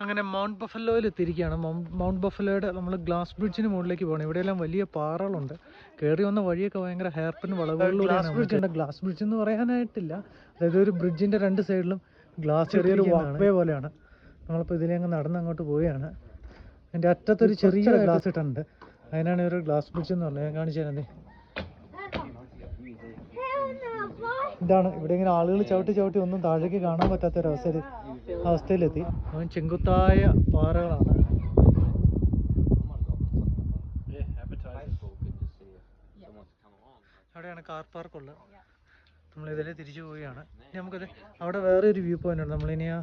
അങ്ങനെ മൗണ്ട് ബഫലോയിൽ എത്തിയിരിക്കുകയാണ്. മൗണ്ട് ബഫലോയുടെ നമ്മൾ ഗ്ലാസ് ബ്രിഡ്ജിന് മുകളിലേക്ക് പോകണം ഇവിടെയെല്ലാം വലിയ പാറകളുണ്ട്. കയറി വന്ന വഴിയൊക്കെ ഭയങ്കര ഹെയർപിൻ വളവുകളിലൂടെയാണ് ബ്രിഡ്ജ് ഉണ്ട് ഗ്ലാസ് ബ്രിഡ്ജ് എന്ന് പറയാനായിട്ടില്ല. അതായത് ഒരു ബ്രിഡ്ജിന്റെ രണ്ട് സൈഡിലും ഗ്ലാസ് ചെറിയൊരു വാക്വേ പോലെയാണ്. നമ്മളിപ്പോൾ ഇതിലെ അങ്ങ് നടന്ന് അങ്ങോട്ട് പോവുകയാണ്. അതിന്റെ അറ്റത്തൊരു ചെറിയ ഗ്ലാസ് ഇട്ടുണ്ട് അതിനാണ് ഒരു ഗ്ലാസ് ബ്രിഡ്ജ് എന്ന് പറഞ്ഞത്. ഞാൻ കാണിച്ചു തരാം. ഇതാണ്. ഇവിടെ ഇങ്ങനെ ആളുകൾ ചവിട്ടി ചവിട്ടി ഒന്നും താഴേക്ക് കാണാൻ പറ്റാത്ത ഒരു അവസ്ഥയിൽ അവസ്ഥയിലെത്തി. അവൻ ചെങ്കുത്തായ പാറകളാണ്. അവിടെയാണ് കാർ പാർക്ക് ഉള്ളത്. നമ്മൾ ഇതിലെ തിരിച്ചു പോവുകയാണ്. ഇനി നമുക്കത് അവിടെ വേറെ ഒരു വ്യൂ പോയിന്റ് ഉണ്ട്. നമ്മളിനി ആ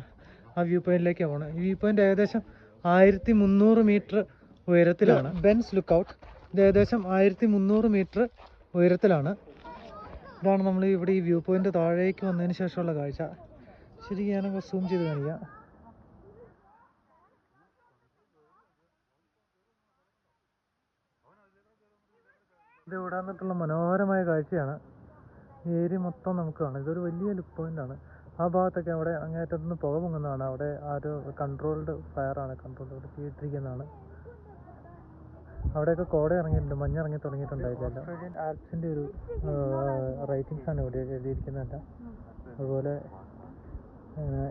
ആ വ്യൂ പോയിന്റിലേക്ക് പോകണം ഈ വ്യൂ പോയിന്റ് ഏകദേശം ആയിരത്തി മുന്നൂറ് മീറ്റർ ഉയരത്തിലാണ്. ബെൻസ് ലുക്ക് ഔട്ട് ഇത് ഏകദേശം ആയിരത്തി മുന്നൂറ് മീറ്റർ ഉയരത്തിലാണ്. ഇതാണ് നമ്മൾ ഇവിടെ ഈ വ്യൂ പോയിന്റ് താഴേക്ക് വന്നതിന് ശേഷമുള്ള കാഴ്ച. ശരിക്കും ഞാനൊക്കെ സൂം ചെയ്ത് കാണിക്കാം. ഇത് ഇവിടെ വന്നിട്ടുള്ള മനോഹരമായ കാഴ്ചയാണ്. ഏരി മൊത്തം നമുക്ക് കാണാം. ഇതൊരു വലിയ ലുക്ക് പോയിന്റ് ആണ്. ആ ഭാഗത്തൊക്കെ അവിടെ അങ്ങേറ്റത്തുനിന്ന് പുക പൊങ്ങുന്നതാണ്. അവിടെ ആ ഒരു കൺട്രോൾഡ് ഫയറാണ് കൺട്രോൾഡ് ഇവിടെ ചെയ്തിരിക്കുന്നതാണ് അവിടെയൊക്കെ കോട ഇറങ്ങിയിട്ടുണ്ട് മഞ്ഞ് ഇറങ്ങി തുടങ്ങിയിട്ടുണ്ടായില്ല ആൽപ്സിന്റെ ഒരു റൈറ്റിംഗ്സ് ആണ് ഇവിടെ എഴുതിയിരിക്കുന്നത്. അതുപോലെ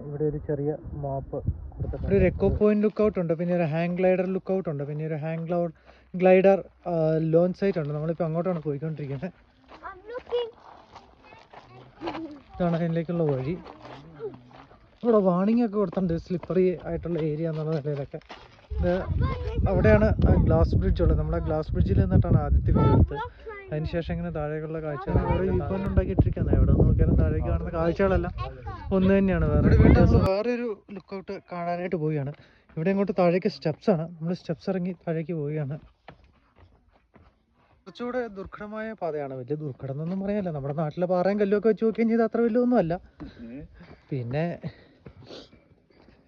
ഇവിടെ ഒരു ചെറിയ മാപ്പ് കൊടുത്തിട്ടുണ്ട്. ഒരു എക്കോ പോയിന്റ് ലുക്ക് ഔട്ട് ഉണ്ട് പിന്നെ ഒരു ഹാങ് ഗ്ലൈഡർ ലുക്ക് ഔട്ട് ഉണ്ട് പിന്നെ ഒരു ഹാങ് ഗ്ലൗഡ് ഗ്ലൈഡർ ലോൺ സൈറ്റ് ഉണ്ട്. നമ്മളിപ്പോൾ അങ്ങോട്ടാണ് പോയിക്കൊണ്ടിരിക്കുന്നത് ഇതാണ് അതിലേക്കുള്ള വഴി. ഇവിടെ വാണിംഗ് ഒക്കെ കൊടുത്തിട്ടുണ്ട് സ്ലിപ്പറി ആയിട്ടുള്ള ഏരിയ എന്നുള്ള നിലയിലൊക്കെ. ഇത് അവിടെയാണ് ഗ്ലാസ് ബ്രിഡ്ജ് ഉള്ളത് നമ്മുടെ ഗ്ലാസ് ബ്രിഡ്ജിൽ നിന്നിട്ടാണ് ആദ്യത്തെ വ്യൂ എടുത്തത്. അതിനുശേഷം ഇങ്ങനെ താഴേക്കുള്ള കാഴ്ചകൾ ഓരോ വ്യൂ പോയിന്റ് ഉണ്ടാക്കിയിട്ടിരിക്കുന്നത്. എവിടെ നോക്കിയാലും താഴേക്ക് കാണുന്ന കാഴ്ചകളെല്ലാം. ഒന്ന് തന്നെയാണ് വേറെ വേറൊരു ലുക്കൗട്ട് കാണാനായിട്ട് പോവുകയാണ്. ഇവിടെ ഇങ്ങോട്ട് താഴേക്ക് സ്റ്റെപ്സ് ആണ്. നമ്മൾ സ്റ്റെപ്സ് ഇറങ്ങി താഴേക്ക് പോവുകയാണ്. കുറച്ചുകൂടെ ദുർഘടമായ പാതയാണ്. വലിയ ദുർഘടം എന്നൊന്നും പറയാനില്ല. നമ്മുടെ നാട്ടിലെ പാറയും കല്ലും ഒക്കെ വെച്ച് നോക്കുകയും ഇത് അത്ര വലിയ അല്ല പിന്നെ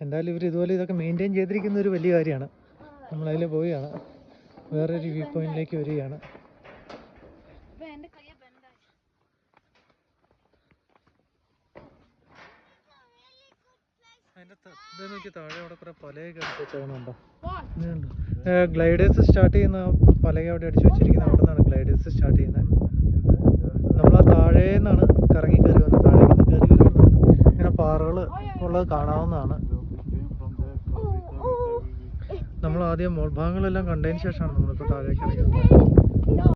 എന്തായാലും ഇവർ ഇതുപോലെ ഇതൊക്കെ മെയിന്റെയിൻ ചെയ്തിരിക്കുന്ന ഒരു വലിയ കാര്യമാണ്. നമ്മളതിൽ പോവുകയാണ്. വേറൊരു വ്യൂ പോയിന്റിലേക്ക് വരികയാണ്. ഗ്ലൈഡേഴ്സ് സ്റ്റാർട്ട് ചെയ്യുന്ന പലക അവിടെ അടിച്ചു വെച്ചിരിക്കുന്നത് അവിടെ നിന്നാണ് ഗ്ലൈഡേഴ്സ് സ്റ്റാർട്ട് ചെയ്യുന്നത്. നമ്മൾ ആ താഴെ നിന്നാണ് കറങ്ങി കയറി വന്നത്. താഴേക്ക് കയറി വരുമ്പോൾ ഇങ്ങനെ പാറകൾ ഉള്ളത് കാണാവുന്നതാണ്. നമ്മൾ ആദ്യം മോൾഭാഗങ്ങളെല്ലാം കണ്ടതിന് ശേഷമാണ് നമ്മളിപ്പോൾ താഴേക്ക് ഇറങ്ങിയത്